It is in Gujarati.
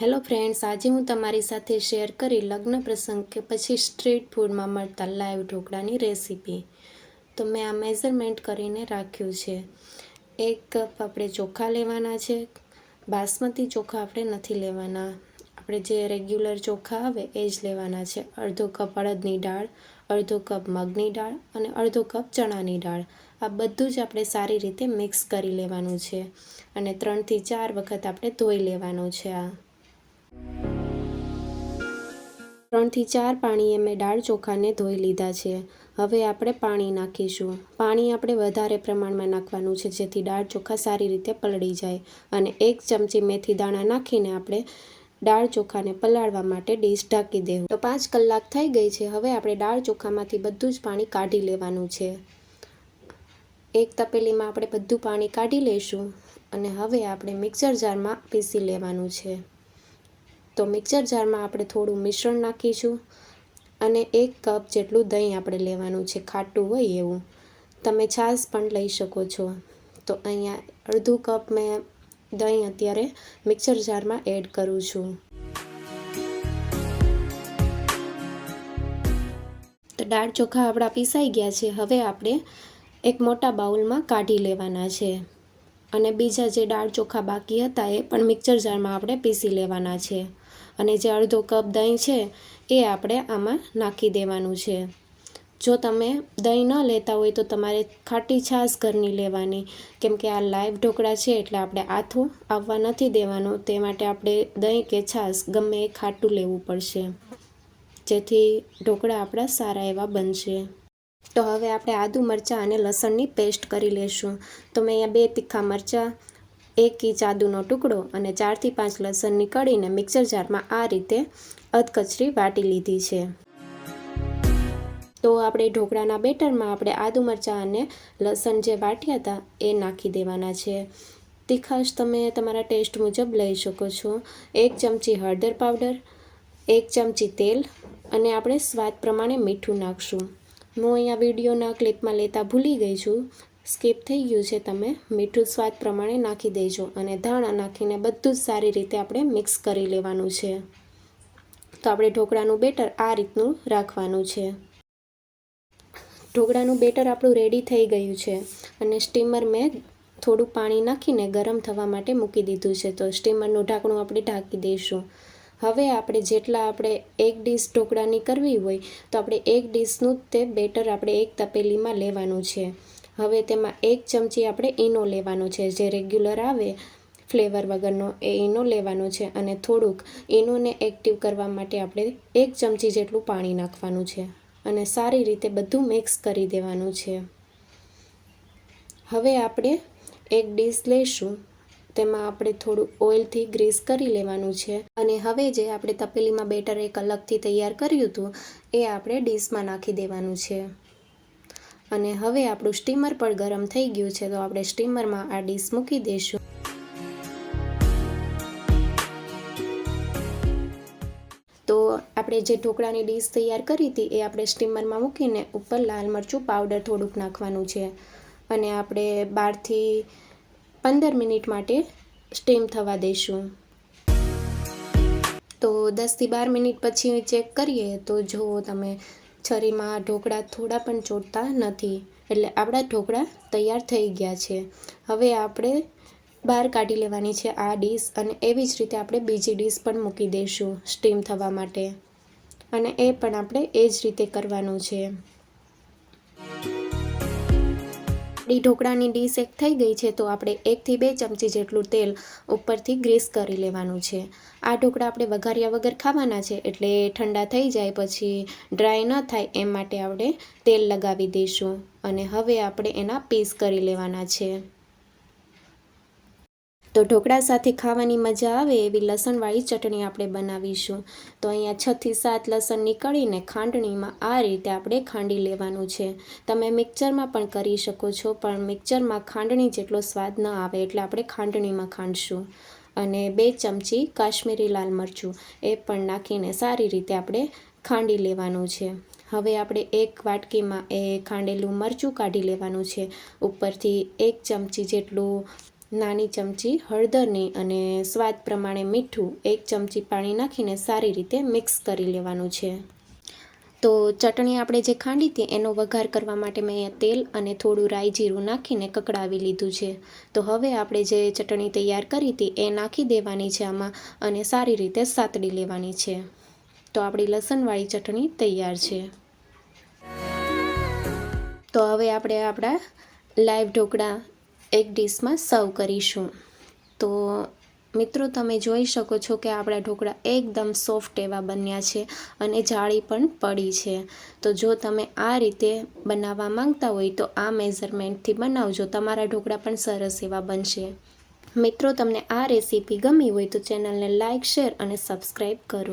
હેલો ફ્રેન્ડ્સ, આજે હું તમારી સાથે શેર કરી લગ્ન પ્રસંગ કે પછી સ્ટ્રીટ ફૂડમાં મળતા લાઈવ ઢોકળાની રેસીપી. તો મેં આ મેઝરમેન્ટ કરીને રાખ્યું છે. એક કપ આપણે ચોખા લેવાના છે. બાસમતી ચોખા આપણે નથી લેવાના. આપણે જે રેગ્યુલર ચોખા આવે એ જ લેવાના છે. અડધો કપ અડદની દાળ, અડધો કપ મગની દાળ અને અડધો કપ ચણાની દાળ. આ બધું જ આપણે સારી રીતે મિક્સ કરી લેવાનું છે. અને ત્રણથી ચાર વખત આપણે ધોઈ લેવાનું છે આ. ત્રણથી ચાર પાણીએ મેં દાળ ચોખાને ધોઈ લીધા છે. હવે આપણે પાણી નાખીશું. પાણી આપણે વધારે પ્રમાણમાં નાખવાનું છે જેથી દાળ ચોખા સારી રીતે પલળી જાય અને એક ચમચી મેથી દાણા નાખીને આપણે દાળ ચોખાને પલાળવા માટે ડીશ ઢાંકી દેવું. તો પાંચ કલાક થઈ ગઈ છે. હવે આપણે દાળ ચોખામાંથી બધું જ પાણી કાઢી લેવાનું છે. એક તપેલીમાં આપણે બધું પાણી કાઢી લઈશું અને હવે આપણે મિક્સર જારમાં પીસી લેવાનું છે. તો મિક્સર જારમાં આપણે થોડું મિશ્રણ નાખીશું અને એક કપ જેટલું દહીં આપણે લેવાનું છે, ખાટું હોય એવું. તમે છાશ પણ લઈ શકો છો. તો અહીંયા અડધું કપ મેં દહીં અત્યારે મિક્સર જારમાં એડ કરું છું. તો દાળ ચોખા આપણા પીસાઈ ગયા છે. હવે આપણે એક મોટા બાઉલમાં કાઢી લેવાના છે. અને બીજા જે દાળ ચોખા બાકી હતા એ પણ મિક્સર જારમાં આપણે પીસી લેવાના છે. અને જે અડધો કપ દહીં છે, એ આપણે આમાં નાખી દેવાનું છે. જો તમે દહીં ન લેતા હોય તો તમારે ખાટી છાશ ઘરની લેવાની. કેમ કે આ લાઈવ ઢોકળા છે એટલે આપણે આથું આવવા નથી દેવાનું. તે માટે આપણે દહીં કે છાશ ગમે એ ખાટું લેવું પડશે. જેથી ઢોકળા આપણા સારા એવા બનશે. તો હવે આપણે આદુ મરચાં અને લસણની પેસ્ટ કરી લેશું. તો મેં અહીંયા બે તીખા મરચાં, એક ઇંચ આદુનો ટુકડો અને ચારથી પાંચ લસણની કળીને મિક્સર જારમાં આ રીતે અધકચરી વાટી લીધી છે. તો આપણે ઢોકળાના બેટરમાં આપણે આદુ મરચાં અને લસણ જે વાટ્યા હતા એ નાખી દેવાના છે. તીખાશ તમે તમારા ટેસ્ટ મુજબ લઈ શકો છો. એક ચમચી હળદર પાવડર, એક ચમચી તેલ અને આપણે સ્વાદ પ્રમાણે મીઠું નાખશું. હું અહીંયા વિડીયોના ક્લિપમાં લેતા ભૂલી ગઈ છું. સ્કીપ થઈ ગયું છે તમે. મીઠું સ્વાદ પ્રમાણે નાખી દેજો અને ધાણા નાખીને બધું જ સારી રીતે આપણે મિક્સ કરી લેવાનું છે. તો આપણે ઢોકળાનું બેટર આ રીતનું રાખવાનું છે. ઢોકળાનું બેટર આપણું રેડી થઈ ગયું છે અને સ્ટીમર મેં થોડું પાણી નાખીને ગરમ થવા માટે મૂકી દીધું છે. તો સ્ટીમરનું ઢાંકણું આપણે ઢાંકી દઈશું. હવે આપણે જેટલા આપણે એક ડીશ ઢોકળાની કરવી હોય, તો આપણે એક ડીશનું તે બેટર આપણે એક તપેલીમાં લેવાનું છે. હવે તેમાં એક ચમચી આપણે ઈનો લેવાનો છે. જે રેગ્યુલર આવે, ફ્લેવર વગરનો એ ઈનો લેવાનો છે અને થોડુંક ઈનોને એક્ટિવ કરવા માટે આપણે એક ચમચી જેટલું પાણી નાખવાનું છે અને સારી રીતે બધું મિક્સ કરી દેવાનું છે. હવે આપણે એક ડીશ લઈશું તેમાં આપણે થોડું ઓઇલથી ગ્રીસ કરી લેવાનું છે. અને હવે જે આપણે તપેલીમાં બેટર એક અલગથી તૈયાર કર્યું હતું, એ આપણે ડીશમાં નાખી દેવાનું છે. અને હવે આપણું સ્ટીમર પણ ગરમ થઈ ગયું છે, તો આપણે સ્ટીમરમાં આ ડીશ મૂકી દઈશું. તો આપણે જે ઢોકળાની ડીશ તૈયાર કરી હતી, એ આપણે સ્ટીમરમાં મૂકીને ઉપર લાલ મરચું પાવડર થોડુંક નાખવાનું છે. અને આપણે બારથી પંદર મિનિટ માટે સ્ટીમ થવા દઈશું તો દસથી બાર મિનિટ પછી ચેક કરીએ તો જુઓ તમે છરીમાં ઢોકળા થોડા પણ ચોટતા નથી, એટલે આપણા ઢોકળા તૈયાર થઈ ગયા છે. હવે આપણે બહાર કાઢી લેવાની છે આ ડીશ અને એવી જ રીતે આપણે બીજી ડીશ પણ મૂકી દઈશું સ્ટીમ થવા માટે. અને એ પણ આપણે એ જ રીતે કરવાનું છે. આપણી ઢોકળાની ડીશ એક થઈ ગઈ છે, તો આપણે એકથી બે ચમચી જેટલું તેલ ઉપરથી ગ્રીસ કરી લેવાનું છે. આ ઢોકળા આપણે વઘાર્યા વગર ખાવાના છે, એટલે ઠંડા થઈ જાય પછી ડ્રાય ન થાય એમ માટે આપણે તેલ લગાવી દઈશું. અને હવે આપણે એના પીસ કરી લેવાના છે. તો ઢોકળા સાથે ખાવાની મજા આવે એવી લસણવાળી ચટણી આપણે બનાવીશું. તો અહીંયા છથી સાત લસણ નીકળીને ખાંડણીમાં આ રીતે આપણે ખાંડી લેવાનું છે. તમે મિક્સરમાં પણ કરી શકો છો, પણ મિક્સરમાં ખાંડણી જેટલો સ્વાદ ન આવે એટલે આપણે ખાંડણીમાં ખાંડશું. અને બે ચમચી કાશ્મીરી લાલ મરચું, એ પણ નાખીને સારી રીતે આપણે ખાંડી લેવાનું છે. હવે આપણે એક વાટકીમાં એ ખાંડેલું મરચું કાઢી લેવાનું છે. ઉપરથી એક ચમચી જેટલું નાની ચમચી હળદરની અને સ્વાદ પ્રમાણે મીઠું એક ચમચી પાણી નાખીને સારી રીતે મિક્સ કરી લેવાનું છે. તો ચટણી આપણે જે ખાંડી હતી એનો વઘાર કરવા માટે મેં અહીંયા તેલ અને થોડું રાઈ જીરું નાખીને કકડાવી લીધું છે. તો હવે આપણે જે ચટણી તૈયાર કરી હતી એ નાખી દેવાની છે આમાં અને સારી રીતે સાતડી લેવાની છે. તો આપણી લસણવાળી ચટણી તૈયાર છે. તો હવે આપણે આપણા લાઈવ ઢોકળા એક ડીશમાં સર્વ કરીશું. તો મિત્રો, તમે જોઈ શકો છો કે આપણા ઢોકળા એકદમ સોફ્ટ એવા બન્યા છે અને જાળી પણ પડી છે. તો જો તમે આ રીતે બનાવવા માંગતા હોય તો આ મેઝરમેન્ટથી બનાવજો. તમારા ઢોકળા પણ સરસ એવા બનશે. મિત્રો, તમને આ રેસીપી ગમી હોય તો ચેનલને લાઇક શેર અને સબસ્ક્રાઈબ કરો.